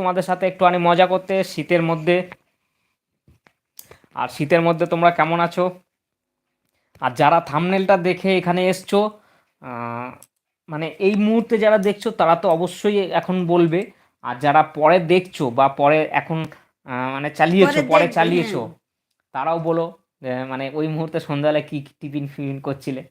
তোমাদের সাথে একটুখানি মজা করতে শীতের মধ্যে। আর শীতের মধ্যে তোমরা কেমন আছো? আর যারা থামনেলটা দেখে এখানে এসছো মানে এই মুহূর্তে যারা দেখছ তারা তো অবশ্যই এখন বলবে। আর যারা পরে দেখছ বা পরে এখন মানে চালিয়েছো পরে চালিয়েছো হ্যাঁ। তারাও বলো মানে ওই মুহূর্তে সন্ধ্যাবেলা কি কি টিফিন ফিফিন করছিলে?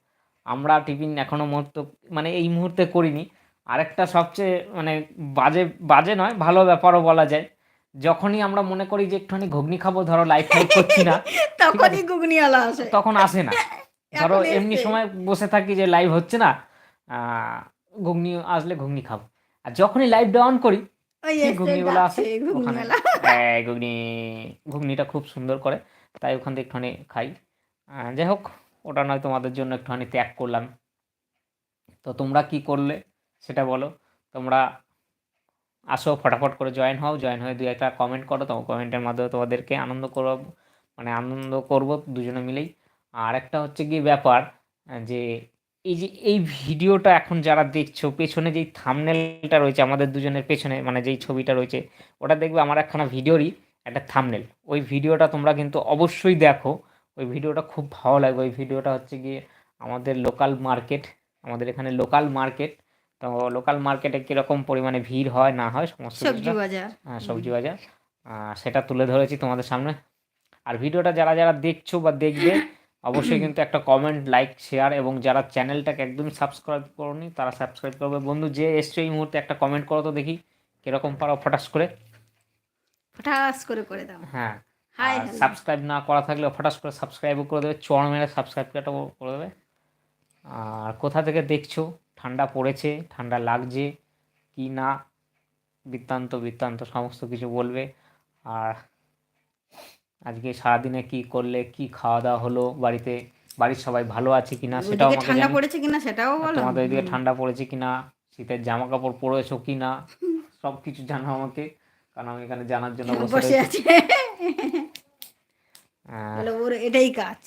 আমরা টিফিন এখনও মুহূর্ত মানে এই মুহূর্তে করিনি। আরেকটা সবচেয়ে মানে বাজে বাজে নয় ভালো ব্যাপারও বলা যায়। যখনই আমরা মনে করি যে একটুখানি ঘুগনি খাব ধরো লাইফ ফাইভ করছি না তখনই ঘুগনিওয়ালা আসে। তখন আসে না। ধরো এমনি সময় বসে থাকি যে লাইভ হচ্ছে না ঘুগনি আসলে ঘুগনি খাব। আর যখনই লাইভ ডাউন করি ঘুগনিওয়ালা আসে? ওখানে ঘুগনি ঘুগনিটা খুব সুন্দর করে তাই ওখান থেকে একটুখানি খাই। যাই হোক ওটা নয় তোমাদের জন্য একটুখানি ত্যাগ করলাম। তো তোমরা কি করলে? সেটা বলো। তোমরা আসো, ফটাফট করে জয়েন হও। জয়েন হয়ে দুই একটা কমেন্ট করো তো কমেন্টের মাধ্যমে তোমাদেরকে আনন্দ করব মানে আনন্দ করব দুজনে মিলেই। আর একটা হচ্ছে কি ব্যাপার, যে এই যে এই ভিডিওটা এখন যারা দেখছ, পেছনে যেই থামনেলটা রয়েছে, আমাদের দুজনের পেছনে মানে যেই ছবিটা রয়েছে, ওটা দেখবে আমার একখানা ভিডিওরই একটা থামনেল ওই ভিডিওটা তোমরা কিন্তু অবশ্যই দেখো। ওই ভিডিওটা খুব ভালো লাগবে। ওই ভিডিওটা হচ্ছে গিয়ে আমাদের লোকাল মার্কেট আমাদের এখানে লোকাল মার্কেট তো লোকাল মার্কেটে কীরকম পরিমাণে ভিড় হয় না হয় সমস্ত সবজি বাজার। হ্যাঁ, সবজি বাজার। সেটা তুলে ধরেছি তোমাদের সামনে। আর ভিডিওটা যারা যারা দেখছ বা দেখবে অবশ্যই কিন্তু একটা কমেন্ট লাইক শেয়ার এবং যারা চ্যানেলটাকে একদম সাবস্ক্রাইব করনি তারা সাবস্ক্রাইব করবে। বন্ধু যে এসছো এই মুহূর্তে একটা কমেন্ট করো তো দেখি কীরকম পারো ফটাস করে? ফটাস করে করে দাও। হ্যাঁ আর সাবস্ক্রাইব না করা থাকলে ফটাস করে সাবস্ক্রাইবও করে দেবে চড় মেরে সাবস্ক্রাইবটাও করে দেবে। আর কোথা থেকে দেখছ? ঠান্ডা পড়েছে ঠান্ডা লাগছে কি না বৃত্তান্ত বৃত্তান্ত সমস্ত কিছু বলবে। আর আজকে সারাদিনে কি করলে কি খাওয়া দাওয়া হলো বাড়িতে বাড়ির সবাই ভালো আছে কিনা সেটাও ঠান্ডা পড়েছে কিনা সেটাও বলো। তোমাদের এদিকে ঠান্ডা পড়েছে কিনা শীতের জামা কাপড় পরেছো কিনা সব কিছু জানাও আমাকে কারণ আমি এখানে জানার জন্য বসে আছি। ওর এটাই কাজ।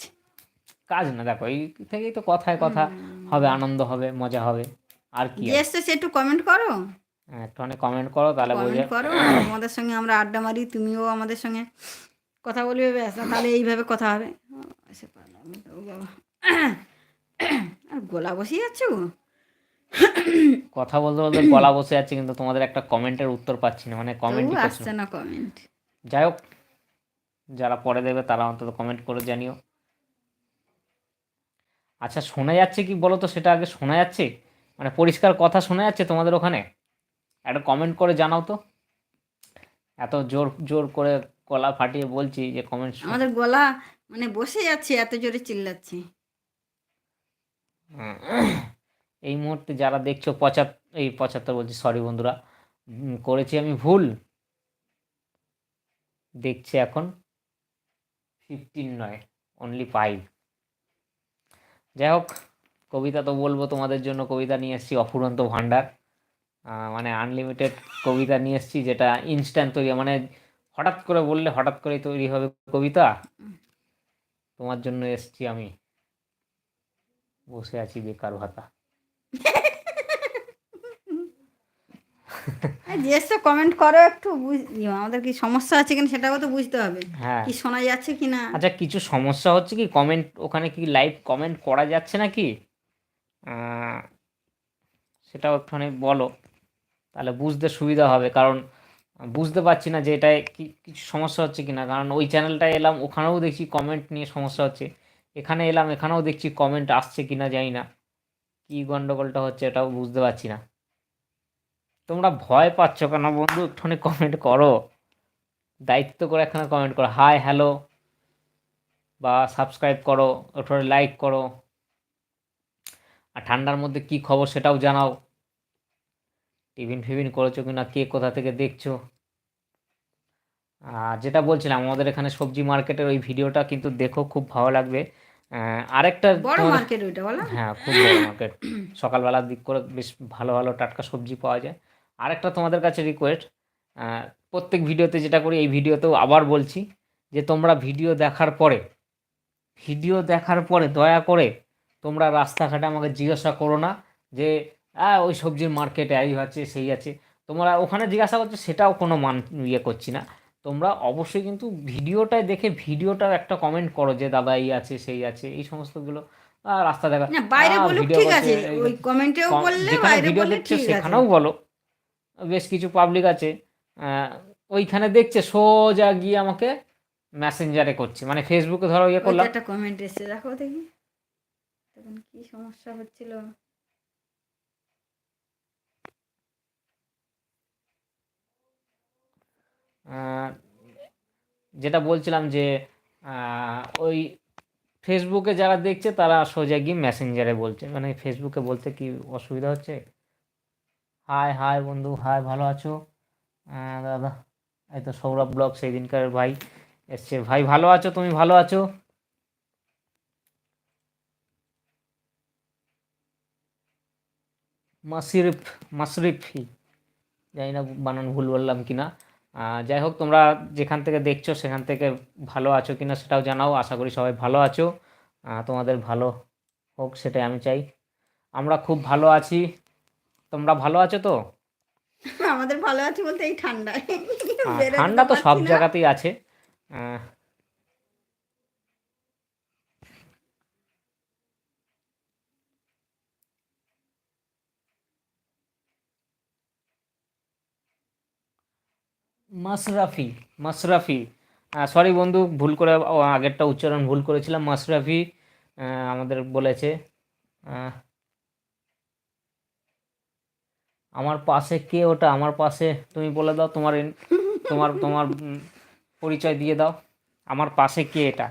কাজ না দেখো এই থেকেই তো কথায় কথা। হবে আনন্দ হবে মজা হবে। আর কি এসছে সে একটু কমেন্ট করো। হ্যাঁ, একটুখানি কমেন্ট করো তাহলে বোঝা কমেন্ট করো আমাদের সঙ্গে আমরা আড্ডা মারি তুমিও আমাদের সঙ্গে কথা বলবে ব্যাস তাহলে এইভাবে কথা হবে। এসে পারলাম বাবা। আর গোলা যাচ্ছে গো। কথা বলতে বলতে গলা বসে যাচ্ছে কিন্তু তোমাদের একটা কমেন্টের উত্তর পাচ্ছি না মানে করছ আসছে না কমেন্ট যাই হোক যারা পরে দেবে তারা অন্তত কমেন্ট করে জানিও। আচ্ছা শোনা যাচ্ছে কি বলো তো সেটা আগে শোনা যাচ্ছে? মানে পরিষ্কার কথা শোনা যাচ্ছে তোমাদের ওখানে? একটা কমেন্ট করে জানাও তো। এত জোর জোর করে গলা ফাটিয়ে বলছি যে কমেন্ট আমাদের গলা মানে বসে যাচ্ছে এত জোরে চিল্লাচ্ছে। এই মুহূর্তে যারা দেখছ পঁচাত্তর এই পঁচাত্তর বলছি সরি বন্ধুরা। করেছি আমি ভুল? দেখছি এখন ফিফটিন নয় অনলি ফাইভ যাই হোক, কবিতা তো বলব তোমাদের জন্য। কবিতা নিয়ে এসেছি অফুরন্ত ভাণ্ডার। মানে আনলিমিটেড কবিতা নিয়ে এসেছি যেটা ইনস্ট্যান্ট তৈরি মানে হঠাৎ করে বললে হঠাৎ করে তৈরি হবে কবিতা। তোমার জন্য এসেছি আমি। বসে আছি বেকার ভাতা। যে এসছে কমেন্ট করো একটু বুঝ- ইয়ে, আমাদের কি সমস্যা আছে কিনা সেটাও তো বুঝতে হবে। হ্যাঁ। কি শোনা যাচ্ছে কি না আচ্ছা কিছু সমস্যা হচ্ছে কি? কমেন্ট ওখানে কি লাইভ কমেন্ট করা যাচ্ছে নাকি? সেটাও একটুখানি বলো। তাহলে বুঝতে সুবিধা হবে কারণ বুঝতে পারছি না যে এটায় কি কিছু সমস্যা হচ্ছে কিনা। কারণ ওই চ্যানেলটায় এলাম ওখানেও দেখছি কমেন্ট নিয়ে সমস্যা হচ্ছে। এখানে এলাম এখানেও দেখছি কমেন্ট আসছে কিনা জানি না। কি গন্ডগোলটা হচ্ছে এটাও বুঝতে পারছি না। তোমরা ভয় পাচ্ছ কেন বন্ধু? একটুখানি কমেন্ট করো। দায়িত্ব করে একখানে কমেন্ট করো। হাই হ্যালো বা সাবস্ক্রাইব করো ওটা লাইক করো। আর ঠান্ডার মধ্যে কি খবর সেটাও জানাও। টিফিন ফিফিন করেছ কিনা কে কোথা থেকে দেখছ? আর যেটা বলছিলাম আমাদের এখানে সবজি মার্কেটের ওই ভিডিওটা কিন্তু দেখো খুব ভালো লাগবে। আরেকটা বড় মার্কেট ওইটা বলো। হ্যাঁ খুব বড় মার্কেট সকালবেলার দিক করে বেশ ভালো ভালো টাটকা সবজি পাওয়া যায়। আরেকটা তোমাদের কাছে রিকোয়েস্ট প্রত্যেক ভিডিওতে যেটা করি এই ভিডিওতেও আবার বলছি যে তোমরা ভিডিও দেখার পরে ভিডিও দেখার পরে দয়া করে তোমরা রাস্তাঘাটে আমাকে জিজ্ঞাসা করো না যে ওই সবজির মার্কেটে এই আছে সেই আছে। তোমরা ওখানে জিজ্ঞাসা করছ সেটাও কোনো মান ইয়ে করছি না। তোমরা অবশ্যই কিন্তু ভিডিওটায় দেখে ভিডিওটার একটা কমেন্ট করো যে দাদা এই আছে সেই আছে এই সমস্তগুলো রাস্তা দেখা বাইরে ভিডিও ঠিক আছে ওই কমেন্টেও বললে বাইরে বললে ঠিক সেখানেও বলো। বেশ কিছু পাবলিক আছে আহ, ওইখানে দেখছে সোজা গিয়ে আমাকে মেসেঞ্জারে করছে। মানে ফেসবুকে ধরো ইয়ে করলাম। একটা কমেন্ট এসছে দেখো দেখি। তখন কি সমস্যা হচ্ছিল? যেটা বলছিলাম যে ওই ফেসবুকে যারা দেখছে তারা সোজা গিয়ে মেসেঞ্জারে বলছে। মানে ফেসবুকে বলতে কি অসুবিধা হচ্ছে? হাই হাই বন্ধু হাই ভালো আছো? দাদা, এই তো সৌরভ ব্লগ, সেই দিনকার ভাই এসছে। ভাই, ভালো আছো? তুমি ভালো আছো? মাসিরিফ, মাসরিফি। জানি না বানান ভুল বললাম কি না যাই হোক, তোমরা যেখান থেকে দেখছ, সেখান থেকে ভালো আছো কিনা সেটাও জানাও। আশা করি সবাই ভালো আছো। তোমাদের ভালো হোক, সেটাই আমি চাই। আমরা খুব ভালো আছি। তোমরা ভালো আছো তো? আমাদের ভালো আছে বলতে এই ঠান্ডায়। ঠান্ডা তো সব। জায়গাতেই আছে। মাসরাফি মাসরাফি সরি বন্ধু ভুল করে আগেরটা উচ্চারণ ভুল করেছিলাম। মাসরাফি আহ, আমাদের বলেছে। আমার পাশে কে ওটা? আমার পাশে তুমি বলে দাও তোমার তোমার তোমার পরিচয় দিয়ে দাও। আমার পাশে কে এটা?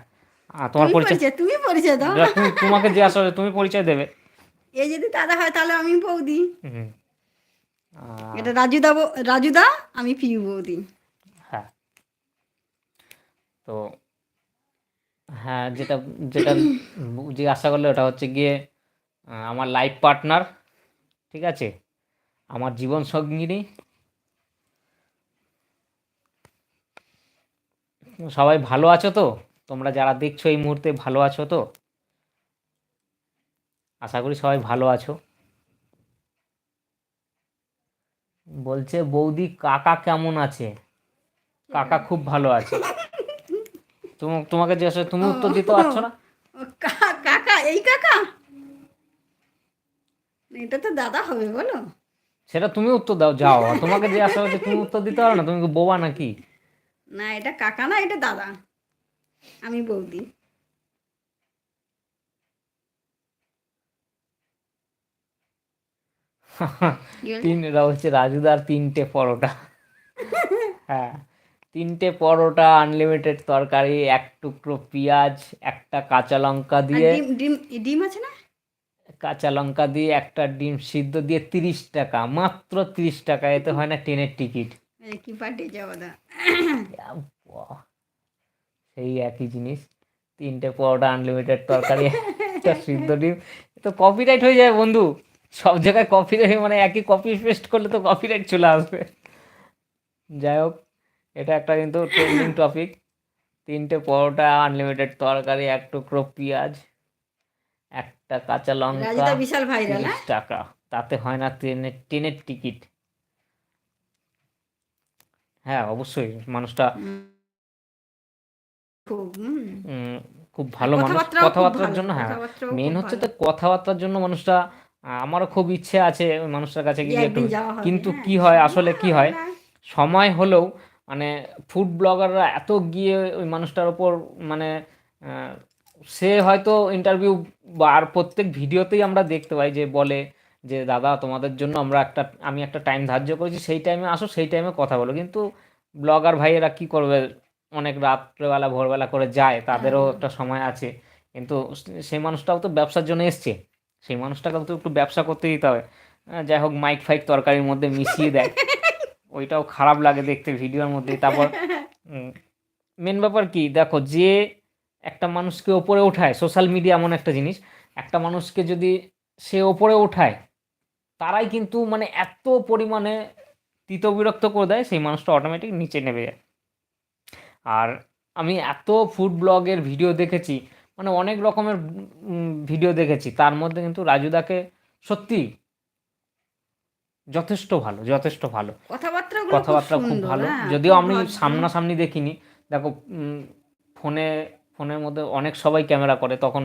তোমার পরিচয় তুমি পরিচয় দাও। তুমি তোমাকে জিজ্ঞাসা করে তুমি পরিচয় দেবে। এ যদি দাদা হয় তাহলে আমি বৌদি। এটা রাজুদা রাজুদা আমি পিউ বৌদি। হ্যাঁ। তো হ্যাঁ যেটা যেটা জিজ্ঞাসা করলে ওটা হচ্ছে গিয়ে আমার লাইফ পার্টনার ঠিক আছে? আমার জীবন সঙ্গিনী। সবাই ভালো আছো তো? তোমরা যারা দেখছ এই মুহূর্তে ভালো আছো তো? আশা করি সবাই ভালো আছো। বলছে, বৌদি, কাকা কেমন আছে? কাকা খুব ভালো আছে। তুমি, তোমাকে জিজ্ঞাসা তুমি উত্তর দিতে পারছ না? কাকা, এই কাকা? এটা তো দাদা হবে, বলো। সেটা তুমি উত্তর দাও যাও। তোমাকে জিজ্ঞাসা করছে তুমি উত্তর দিতে পারো না তুমি বোবা নাকি? না এটা কাকা না এটা দাদা। আমি বৌদি। তিন এটা হচ্ছে রাজুদার তিনটে পরোটা। হ্যাঁ তিনটে পরোটা আনলিমিটেড তরকারি এক টুকরো পেঁয়াজ একটা কাঁচা লঙ্কা দিয়ে। ডিম ডিম ডিম আছে না? কাঁচা লঙ্কা দিয়ে একটা ডিম সিদ্ধ দিয়ে তিরিশ টাকা মাত্র তিরিশ টাকা এতে হয় না ট্রেনের টিকিট। এই কি সেই একই জিনিস তিনটে পরোটা আনলিমিটেড তরকারি একটা সিদ্ধ ডিম তো কপিরাইট হয়ে যায় বন্ধু। সব জায়গায় কপিরাইট মানে একই কপি পেস্ট করলে তো কপিরাইট চলে আসবে। যাই হোক এটা একটা কিন্তু ট্রেন্ডিং টপিক তিনটে পরোটা আনলিমিটেড তরকারি এক টুকরো পেঁয়াজ। একটা কাঁচা লঙ্কা বিশাল ভাইরাল হ্যাঁ? টাকা। তাতে হয় না ট্রেনের ট্রেনের টিকিট। হ্যাঁ অবশ্যই মানুষটা খুব ভালো মানুষ। কথাবার্তার জন্য হ্যাঁ। মেন হচ্ছে তো কথাবার্তার জন্য মানুষটা আমারও খুব ইচ্ছে আছে ওই মানুষটার কাছে গিয়ে একটু কিন্তু। কি হয় আসলে কি হয় সময় হলেও মানে ফুড ব্লগাররা এত গিয়ে ওই মানুষটার ওপর মানে সে হয়তো ইন্টারভিউ বা আর প্রত্যেক ভিডিওতেই আমরা দেখতে পাই যে বলে যে দাদা তোমাদের জন্য আমরা একটা আমি একটা টাইম ধার্য করেছি সেই টাইমে আসো সেই টাইমে কথা বলো। কিন্তু ব্লগার ভাইয়েরা কি করবে? অনেক রাত্রেবেলা ভোরবেলা করে যায় তাদেরও হ্যাঁ। একটা সময় আছে। কিন্তু সেই মানুষটাও তো ব্যবসার জন্য এসছে। সেই মানুষটাকেও তো একটু ব্যবসা করতে দিতে হবে। যাই হোক মাইক ফাইক তরকারির মধ্যে মিশিয়ে দেয়। ওইটাও খারাপ লাগে দেখতে ভিডিওর মধ্যে। তারপর মেন ব্যাপার কি? দেখো যে একটা মানুষকে ওপরে ওঠায় সোশ্যাল মিডিয়া এমন একটা জিনিস একটা মানুষকে যদি সে ওপরে ওঠায় তারাই কিন্তু মানে এত পরিমাণে তিতবিরক্ত করে দেয় সেই মানুষটা অটোমেটিক নিচে নেমে যায়। আর আমি এত ফুড ব্লগের ভিডিও দেখেছি মানে অনেক রকমের ভিডিও দেখেছি তার মধ্যে কিন্তু রাজুদাকে সত্যি যথেষ্ট ভালো যথেষ্ট ভালো। কথাবার্তা কথাবার্তা খুব ভালো হ্যাঁ, যদিও আমি সামনাসামনি দেখিনি দেখো ফোনে ফোনের মধ্যে অনেক সবাই ক্যামেরা করে তখন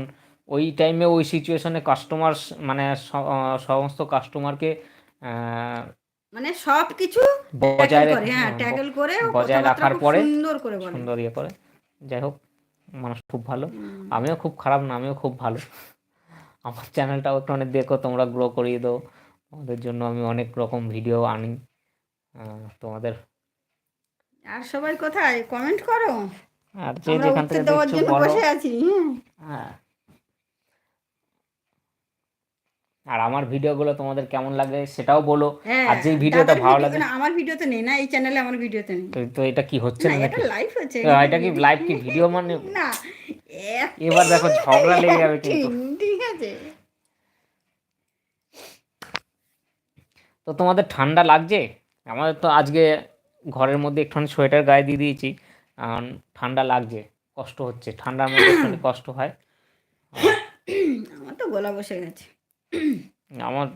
ওই টাইমে ওই সিচুয়েশনে কাস্টমার মানে সমস্ত কাস্টমারকে মানে সব কিছু বজায় করে হ্যাঁ করে বজায় রাখার পরে সুন্দর করে বলে। সুন্দর ইয়ে করে। যাই হোক মানুষ খুব ভালো। আমিও খুব খারাপ না আমিও খুব ভালো। আমার চ্যানেলটাও একটু অনেক দেখো তোমরা গ্রো করিয়ে দাও। তোমাদের জন্য আমি অনেক রকম ভিডিও আনি। তোমাদের আর সবাই কোথায়? কমেন্ট করো। আর যে আমরা যেখান থেকে দেখছ বলো। বসে আছি হ্যাঁ। আর আমার ভিডিওগুলো তোমাদের কেমন লাগে সেটাও বলো। হ্যাঁ, আর যেই ভিডিওটা ভালো লাগে না, আমার ভিডিওতে নেই না এই চ্যানেলে আমার ভিডিওতে নেই। তো এটা কি হচ্ছে না এটা লাইভ হচ্ছে এটা কি লাইভ কি ভিডিও মানে? না এবার দেখো ঝগড়া লেগে যাবে কিন্তু। ঠিক- আছে। তো তোমাদের ঠান্ডা লাগছে? আমাদের তো আজকে ঘরের মধ্যে একটুখানি সোয়েটার গায়ে দিয়ে দিয়েছি। ঠান্ডা লাগছে কষ্ট হচ্ছে ঠান্ডার মধ্যে কষ্ট হয়। আমার তো গলা বসে গেছে। আমার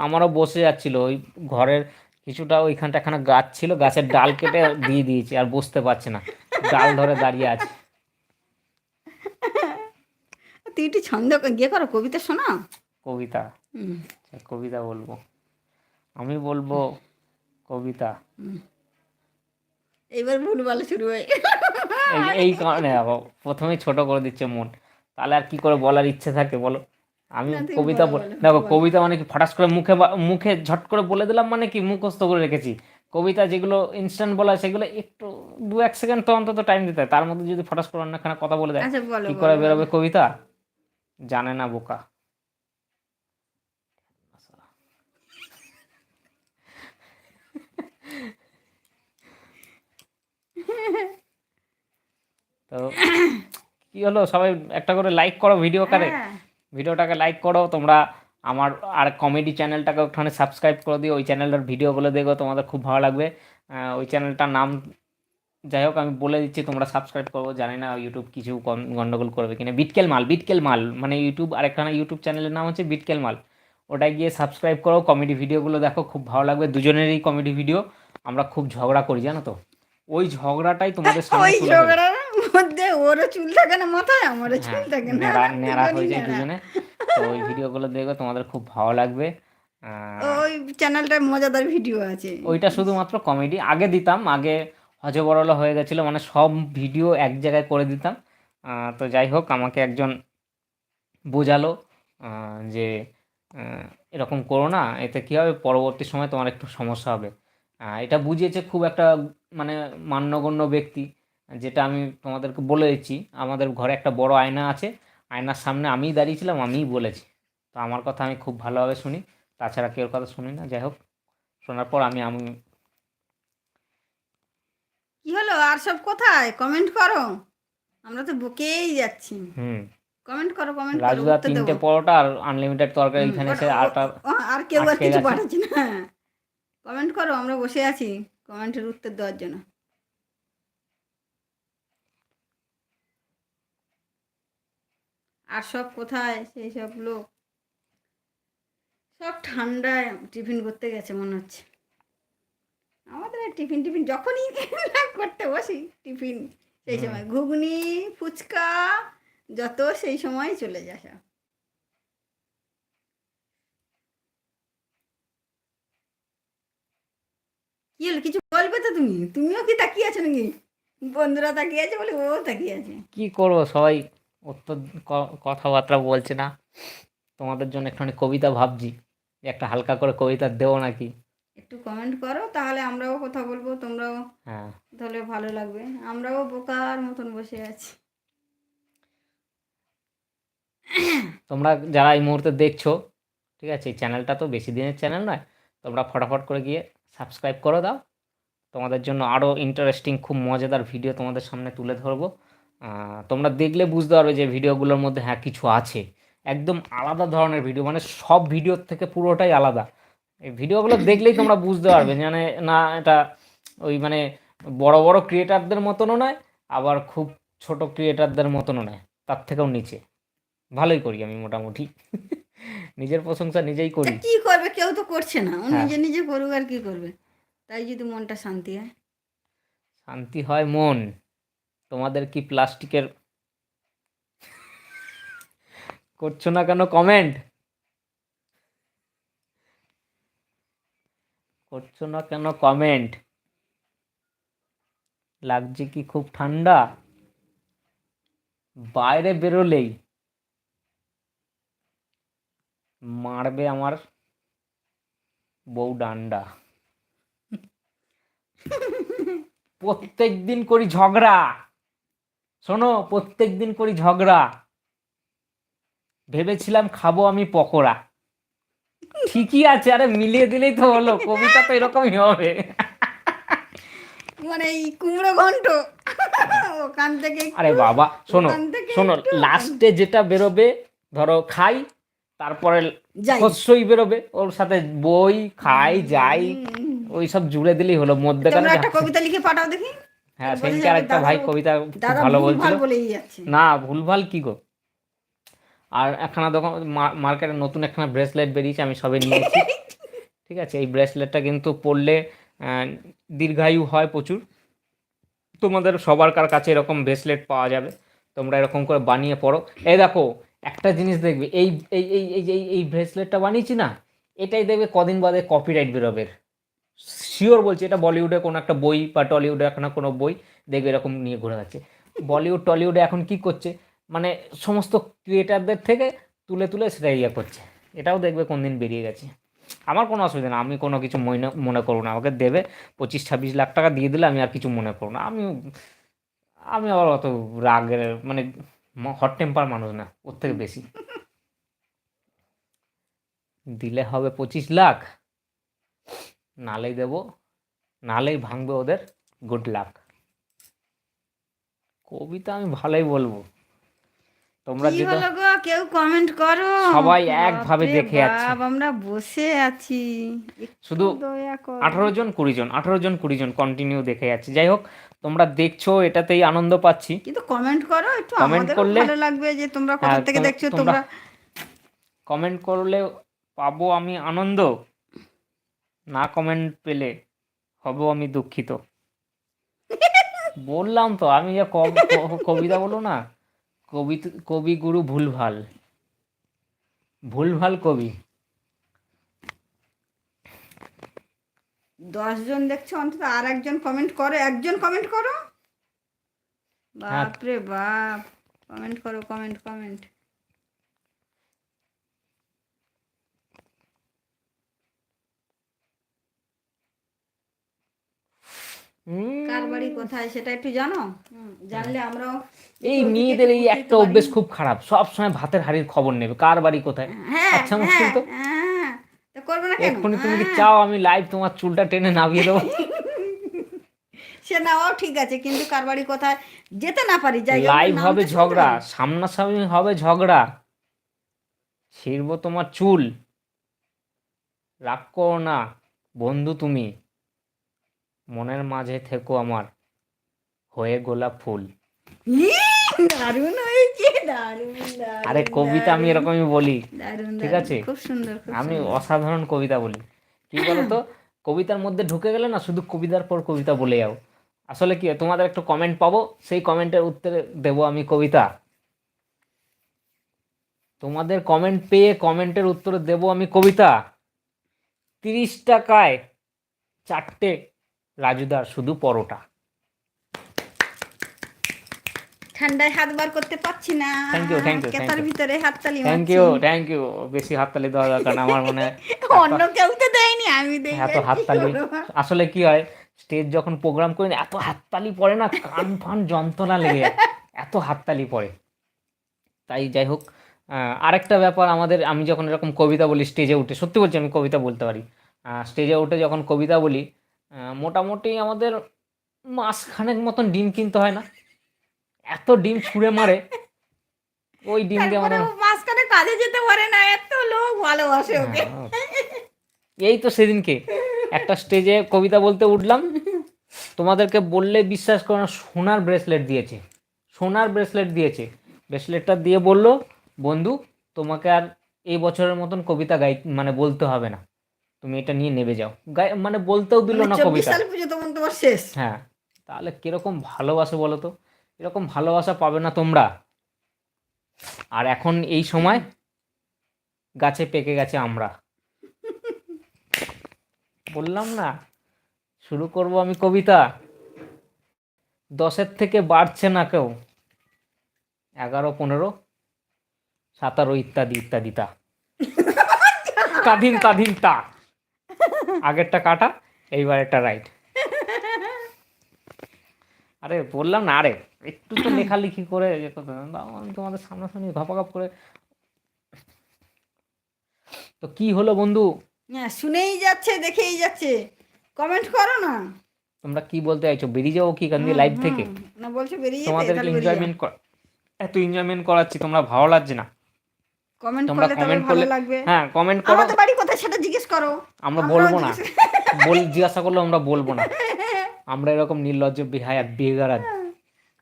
আমারও বসে যাচ্ছিল ওই ঘরের কিছুটা ওইখানটা এখানে গাছ ছিল গাছের ডাল কেটে দিয়ে দিয়েছি আর বসতে পারছে না ডাল ধরে দাঁড়িয়ে আছে। তুই একটু ছন্দ গিয়ে করো কবিতা শোনা কবিতা? আচ্ছা, কবিতা বলব। আমি বলব কবিতা। এইবার ভুল বলা শুরু হয়ে। এই এই কারণে দেখো প্রথমেই ছোট করে দিচ্ছে মন। তাহলে আর কি করে বলার ইচ্ছে থাকে বলো? আমি কবিতা দেখো কবিতা মানে কি ফটাস করে মুখে মুখে ঝট করে বলে দিলাম মানে কি মুখস্থ করে রেখেছি। কবিতা যেগুলো ইনস্ট্যান্ট বলা সেগুলো একটু দু এক সেকেন্ড তো অন্তত টাইম দিতে হয়। তার মধ্যে যদি ফটাস করে অন্যখানে কথা বলে দেয় আচ্ছা কি করে বেরোবে কবিতা? জানে না বোকা। তো কি হলো? সবাই একটা করে লাইক করো ভিডিও কারে। হ্যাঁ, ভিডিওটাকে লাইক করো। তোমরা আমার আর কমেডি চ্যানেলটাকে ওখানে সাবস্ক্রাইব করে দিও। ওই চ্যানেলটার ভিডিওগুলো দেখো তোমাদের খুব ভালো লাগবে। ওই চ্যানেলটার নাম যাই হোক আমি বলে দিচ্ছি তোমরা সাবস্ক্রাইব করব জানি না ইউটিউব কিছু গন- গন্ডগোল করবে কিনা। বিটকেল মাল বিটকেল মাল মানে ইউটিউব আরেকখানা ইউটিউব চ্যানেলের নাম হচ্ছে বিটকেল মাল ওটায় গিয়ে সাবস্ক্রাইব করো। কমেডি ভিডিওগুলো দেখো খুব ভালো লাগবে। দুজনেরই কমেডি ভিডিও আমরা খুব ঝগড়া করি জানো তো? ওই ঝগড়াটাই তোমাদের সামনে ওই। ঝগড়ার মধ্যে ওরও চুল থাকে না মাথায় আমারও চুল হ্যাঁ, থাকে না। দুজনই হয়ে যায়। দুজনে। তো ওই ভিডিওগুলো দেখো তোমাদের খুব ভালো লাগবে। ওই চ্যানেলটায় মজাদার ভিডিও আছে। ওইটা শুধুমাত্র কমেডি। আগে দিতাম আগে হজবরল হয়ে গেছিল মানে সব ভিডিও এক জায়গায় করে দিতাম। তো যাই হোক আমাকে একজন বোঝালো যে এরকম করো না এতে কী হবে? পরবর্তী সময় তোমার একটু সমস্যা হবে। এটা বুঝিয়েছে খুব একটা মানে মান্যগণ্য ব্যক্তি যেটা আমি তোমাদেরকে বলে দিচ্ছি। আমাদের ঘরে একটা বড় আয়না আছে আয়নার সামনে আমিই দাঁড়িয়েছিলাম আমিই বলেছি। তো আমার কথা আমি খুব ভালোভাবে শুনি তাছাড়া কেউর কথা শুনি না যাই হোক শোনার পর আমি আমি কি হলো? আর সব কোথায়? কমেন্ট করো। আমরা তো বকেই যাচ্ছি। হুম। কমেন্ট করো কমেন্ট করো রাজুদা তিনটে পরোটা আর আনলিমিটেড তরকারি এখানে ওটা- এসে আটা আর কেউ আর কিছু পাঠাচ্ছি না। কমেন্ট করো আমরা বসে আছি কমেন্টের উত্তর দেওয়ার জন্য। আর সব কোথায়? সেই সব লোক। সব ঠান্ডায় টিফিন করতে গেছে মনে হচ্ছে। আমাদের টিফিন টিফিন যখনই করতে বসি টিফিন সেই সময় ঘুগনি ফুচকা যত সেই সময় চলে যায় কি হলো কিছু বলবে তো তুমি? তুমিও কি তাকিয়ে আছো নাকি? বন্ধুরা তাকিয়ে আছে বলে ও তাকিয়ে আছে। কি করব সবাই উত্তর ক- কথাবার্তা বলছে না। তোমাদের জন্য একটুখানি কবিতা ভাবছি। একটা হালকা করে কবিতা দেবো নাকি? একটু কমেন্ট করো তাহলে আমরাও কথা বলব তোমরাও হ্যাঁ। তাহলে ভালো লাগবে। আমরাও বোকার মতন বসে আছি। তোমরা যারা এই মুহূর্তে দেখছ ঠিক আছে এই চ্যানেলটা তো বেশি দিনের চ্যানেল নয় তোমরা ফটাফট করে গিয়ে সাবস্ক্রাইব করে দাও। তোমাদের জন্য আরও ইন্টারেস্টিং খুব মজাদার ভিডিও তোমাদের সামনে তুলে ধরবো। তোমরা দেখলে বুঝতে পারবে যে ভিডিওগুলোর মধ্যে হ্যাঁ কিছু আছে। একদম আলাদা ধরনের ভিডিও মানে সব ভিডিওর থেকে পুরোটাই আলাদা। এই ভিডিওগুলো দেখলেই তোমরা বুঝতে পারবে মানে না, এটা ওই মানে বড় বড় ক্রিয়েটারদের মতনও নয়, আবার খুব ছোট ক্রিয়েটারদের মতনও নয়, তার থেকেও নিচে। ভালোই করি আমি মোটামুটি। নিজের প্রশংসা নিজেই করি। কি করবে? কেউ তো করছে না। ও হ্যাঁ। নিজে নিজে করুক আর কি করবে? তাই যদি মনটা শান্তি হয়। শান্তি হয় মন। তোমাদের কি প্লাস্টিকের করছ না কেন? কমেন্ট। করছ না কেন? কমেন্ট। লাগছে কি খুব ঠান্ডা? বাইরে বেরোলেই। মারবে আমার বউ ডান্ডা। প্রত্যেক দিন করি ঝগড়া। শোনো প্রত্যেক দিন করি ঝগড়া। ভেবেছিলাম খাব আমি পকোড়া। ঠিকই আছে আরে মিলিয়ে দিলেই তো হলো কবিতা তো এরকমই হবে। মানে এই কুমড়ো ঘন্ট ওখান থেকে আরে বাবা শোনো শোনো লাস্টে যেটা বেরোবে ধরো খাই তারপরে যাই। বেরোবে ওর সাথে বই খাই যাই ওই সব জুড়ে দিলেই হলো মধ্যেখানে তোমরা একটা কবিতা লিখে পাঠাও দেখি। হ্যাঁ সেদিনকে আরেকটা ভাই কবিতা ভালো বলছিল। না ভুলভাল কি গো? আর একখানা দোকান মার্কেটে নতুন একখানা ব্রেসলেট বেরিয়েছে আমি সবে নিয়েছি ঠিক আছে এই ব্রেসলেটটা কিন্তু পরলে আহ, দীর্ঘায়ু হয় প্রচুর। তোমাদের সবার কার কাছে এরকম ব্রেসলেট পাওয়া যাবে তোমরা এরকম করে বানিয়ে পড়ো। এই দেখো একটা জিনিস দেখবে, এই এই এই এই, এই- এই ব্রেসলেটটা বানিয়েছি না, এটাই দেখবে কদিন বাদে কপিরাইট বেরোবে। শিওর বলছি, এটা বলিউডে কোনো একটা বই বা টলিউডে এখন কোনো বই দেখবে এরকম নিয়ে ঘুরে যাচ্ছে বলিউড টলিউডে এখন কি করছে মানে সমস্ত ক্রিয়েটারদের থেকে তুলে তুলে সেটা ইয়ে করছে। এটাও দেখবে কোন দিন বেরিয়ে গেছে। আমার কোনো অসুবিধা না, আমি কোনো কিছু মনে মনে করব না, আমাকে দেবে, পঁচিশ, ছাব্বিশ লাখ টাকা দিয়ে দিলে আমি আর কিছু মনে করব না। আমি আমি আবার অত রাগের মানে হট টেম্পার মানুষ না, ওর থেকে বেশি। দিলে হবে পঁচিশ লাখ, নালেই দেব, নালেই ভাঙবে ওদের গুড লাক কবিতা আমি ভালোই বলব। তোমরা কি যেটা গো? কেউ কমেন্ট করো। সবাই একভাবে দেখে। বাপ, আমরা বসে আছি। শুধু। আঠারো জন কুড়ি জন আঠারো জন কুড়ি জন কন্টিনিউ দেখে যাচ্ছে। যাই হোক তোমরা দেখছ এটাতেই আনন্দ পাচ্ছি। কিন্তু কমেন্ট করো একটু আমাদেরও করলে- ভালো লাগবে যে তোমরা কোথা হ্যাঁ, থেকে দেখছ তোমরা- কমেন্ট করলে পাবো আমি আনন্দ। না কমেন্ট পেলে হব আমি দুঃখিত। বললাম তো আমি যা কব- কবিতা বলো না। কবি কবিগুরু ভুলভাল। ভুলভাল কবি। দশজন দেখছ? অন্তত আর একজন কমেন্ট করো। একজন কমেন্ট করো? হ্যাঁ। বাপরে বাপ। কমেন্ট করো কমেন্ট কমেন্ট কার বাড়ি কোথায় সেটা একটু জানো? জানলে আমরাও এই মেয়েদের এই একটা অভ্যেস খুব খারাপ। সব সময় ভাতের হাড়ির খবর নেবে। কার বাড়ি কোথায়? হ্যাঁ আচ্ছা, মুশকিল হ্যাঁ তো। হ্যাঁ। করবে না কেন? এক্ষুনি তুমি কি। চাও আমি লাইভ তোমার চুলটা টেনে নামিয়ে দেবো? সে নাও ঠিক আছে কিন্তু কার বাড়ি কোথায়? যেতে না পারি যাই লাইভ হবে ঝগড়া। সামনাসামনি হবে ঝগড়া। ছিড়বো তোমার চুল। রাগ করো না বন্ধু তুমি। মনের মাঝে থেকো আমার। হয়ে গোলাপ ফুল। দারুণ হয়েছে দারুণ দারুণ, আরে কবিতা আমি এরকমই বলি ঠিক আছে? খুব সুন্দর আমি অসাধারণ কবিতা বলি। কি বলতো কবিতার মধ্যে ঢুকে গেলে না শুধু কবিতার পর কবিতা বলে যাও। আসলে কি তোমাদের একটু কমেন্ট পাবো সেই কমেন্টের উত্তরে দেবো আমি কবিতা। তোমাদের কমেন্ট পেয়ে কমেন্টের উত্তরে দেবো আমি কবিতা। তিরিশ টাকায় চারটে রাজুদার শুধু পরোটা। ঠান্ডায় হাত বার করতে পারছি না। You, thank you, thank কেতার ভিতরে হাততালি থ্যাংক ইউ থ্যাংক ইউ বেশি হাততালি দেওয়া দরকার আমার মনে অন্য কেউ তো দেয়নি আমি দেই এত হাততালি। আসলে কি হয় স্টেজ যখন প্রোগ্রাম করি না এত হাততালি পড়ে না কান ফান যন্ত্রণা লেগে এত হাততালি পড়ে। তাই যাই হোক আহ, আরেকটা ব্যাপার আমাদের আমি যখন এরকম কবিতা বলি স্টেজে উঠে সত্যি বলছি আমি কবিতা বলতে পারি। স্টেজে উঠে যখন কবিতা বলি মোটামুটি আমাদের মাসখানেক মতন ডিম কিনতে হয় না। এত ডিম ছুঁড়ে মারে ওই ডিম দিয়ে ও মাঝখানে কাজে যেতে পারে না এত লোক ভালোবাসে ওকে। হ্যাঁ। এই তো সেদিনকে একটা স্টেজে কবিতা বলতে উঠলাম তোমাদেরকে বললে বিশ্বাস করো না সোনার ব্রেসলেট দিয়েছে সোনার ব্রেসলেট দিয়েছে। ব্রেসলেটটা দিয়ে বলল বন্ধু তোমাকে আর এই বছরের মতন কবিতা গাই মানে বলতে হবে না। তুমি এটা নিয়ে নেবে যাও। মানে বলতেও দিল না কবিতা। পুজো তখন তোমার শেষ। হ্যাঁ তাহলে কীরকম ভালোবাসে বলো তো? এরকম ভালোবাসা পাবে না তোমরা? আর এখন এই সময় গাছে পেকে গেছে আমরা। বললাম না শুরু করব আমি কবিতা। দশের থেকে বাড়ছে না কেউ। এগারো পনেরো সাতারো ইত্যাদি ইত্যাদি তা তাধিন তাধিন তা আগেরটা কাটা এইবার একটা রাইট আরে বললাম না আরে একটু তো লেখালেখি করে আমি তোমাদের সামনাসামনি ঘপাঘপ করে তো কি হলো বন্ধু? হ্যাঁ শুনেই যাচ্ছে দেখেই যাচ্ছে। কমেন্ট করো না। তোমরা কি বলতে চাইছো? বেরিয়ে যাব কি কান দিয়ে লাইভ থেকে? না বলছো বেরিয়ে বেরিয়ে এনজয়মেন্ট কর এত এনজয়মেন্ট করাচ্ছি তোমরা ভালো লাগছে না। কমেন্ট তোমরা ভালো করলে- লাগবে। হ্যাঁ কমেন্ট করো। আমাদের বাড়ি কোথায় সেটা জিজ্ঞেস করো। আমরা বলব না। বল জিজ্ঞাসা করলে আমরা বলব না। আমরা এরকম নির্লজ্জ বিহায়া বেগারা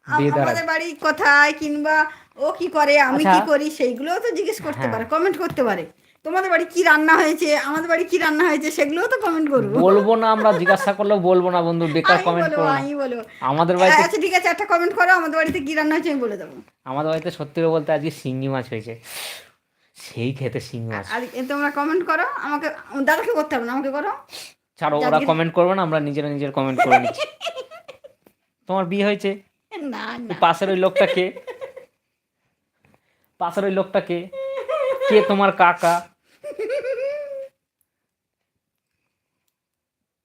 আমাদের বাড়ি কোথায় কিংবা ও কি করে আমি কি আচ্ছা। করি সেইগুলোও তো জিজ্ঞেস করতে হ্যাঁ। পারে কমেন্ট করতে পারে। তোমাদের বাড়ি কি রান্না হয়েছে আমাদের বাড়ি কি রান্না হয়েছে সেগুলোও তো কমেন্ট করব। বলব না আমরা জিজ্ঞাসা করলেও বলব না বন্ধু বেকার কমেন্ট করো আমি বলব। আমাদের বাড়িতে আচ্ছা ঠিক আছে একটা কমেন্ট করো আমাদের বাড়িতে কি রান্না হয়েছে আমি বলে দেবো। আমাদের বাড়িতে সত্যি বলতে আজকে শিঙ্গি মাছ হয়েছে। সেই খেতে শিঙ্গি মাছ আর তোমরা কমেন্ট করো আমাকে দাদাকে করতে হবে না আমাকে করো। ছাড়ো ওরা কমেন্ট করবে না আমরা নিজেরা নিজের কমেন্ট করে নিচ্ছি। তোমার বিয়ে হয়েছে? না না। পাশের ওই লোকটা কে? পাশের ওই লোকটা কে? কে তোমার কাকা?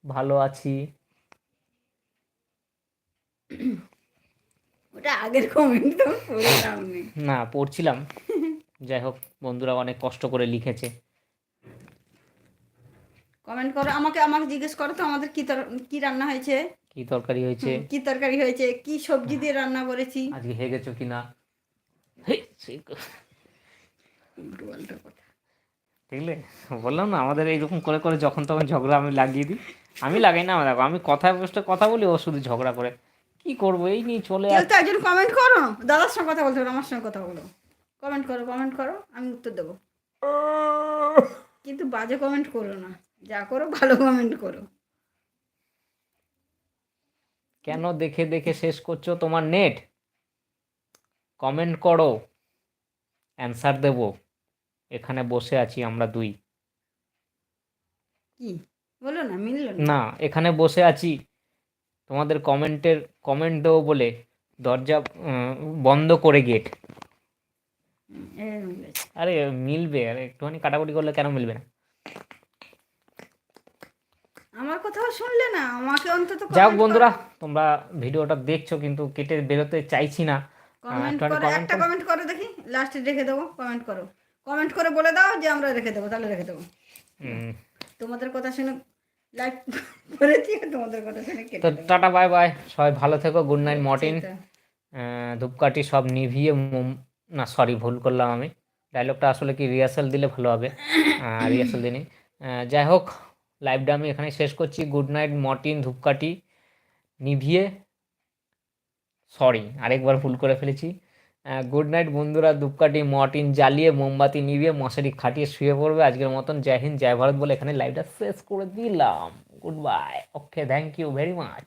ভালো আছি। ওটা আগের কমেন্ট তো পড়লাম না পড়ছিলাম। যাই হোক বন্ধুরা অনেক কষ্ট করে লিখেছে। কমেন্ট করো আমাকে আমাকে জিজ্ঞেস করো তো আমাদের কি কি রান্না হয়েছে? কি তরকারি হয়েছে? কি তরকারি হয়েছে? কি সবজি দিয়ে রান্না করেছি? আজকে হেগেছো কিনা হে, সে- উল্টো-পাল্টা কথা। দেখলে? বললাম না আমাদের এইরকম করে করে যখন তখন ঝগড়া আমি লাগিয়ে দিই। আমি লাগাই না দেখো আমি কথায় বসে কথা বলি ও শুধু ঝগড়া করে। কি করব? এই নিয়ে চলে একজন কমেন্ট করো। দাদার সঙ্গে কথা বলতে আমার সঙ্গে কথা বলো। কমেন্ট করো কমেন্ট করো আমি উত্তর দেবো। কিন্তু বাজে কমেন্ট করো না। যা করো ভালো কমেন্ট করো। কেন দেখে দেখে শেষ করছ তোমার নেট কমেন্ট করো। অ্যান্সার দেব। এখানে বসে আছি আমরা দুই। কি? বলো না মিললো না? এখানে বসে আছি। তোমাদের কমেন্টের কমেন্ট দেবো বলে দরজা বন্ধ করে গেট। আরে মিলবে। আরে একটুখানি কাটাকুটি করলে কেন মিলবে না? আমার কথাও শুনলে না? আমাকে অন্তত comment বন্ধুরা তোমরা ভিডিওটা দেখছ কিন্তু কেটে বেরোতে চাইছি না। কমেন্ট করো একটা কমেন্ট করো দেখি। লাস্টে রেখে দেবো কমেন্ট করো। কমেন্ট করে বলে দাও যে আমরা রেখে দেবো তাহলে রেখে দেবো। তোমাদের কথা শুনে লাইক করেছি তোমাদের কথা শুনে তো টাটা বাই বাই। সবাই ভালো থেকো গুড নাইট মর্টিন। ধূপকাঠি সব নিভিয়ে মোম- না সরি ভুল করলাম আমি। ডায়লগটা আসলে কি রিহার্সাল দিলে ভালো হবে? রিহার্সাল আহ, যাই হোক লাইভটা আমি এখানে শেষ করছি। গুড নাইট মর্টিন ধূপকাঠি নিভিয়ে। সরি আরেকবার ভুল করে ফেলেছি। গুড নাইট বন্ধুরা ধূপকাঠি মর্টিন জ্বালিয়ে মোমবাতি নিভিয়ে মশারি খাটিয়ে শুয়ে পড়বে। আজকের মতন জয় হিন্দ জয় ভারত বলে এখানে লাইভটা শেষ করে দিলাম। Good bye okay thank you very much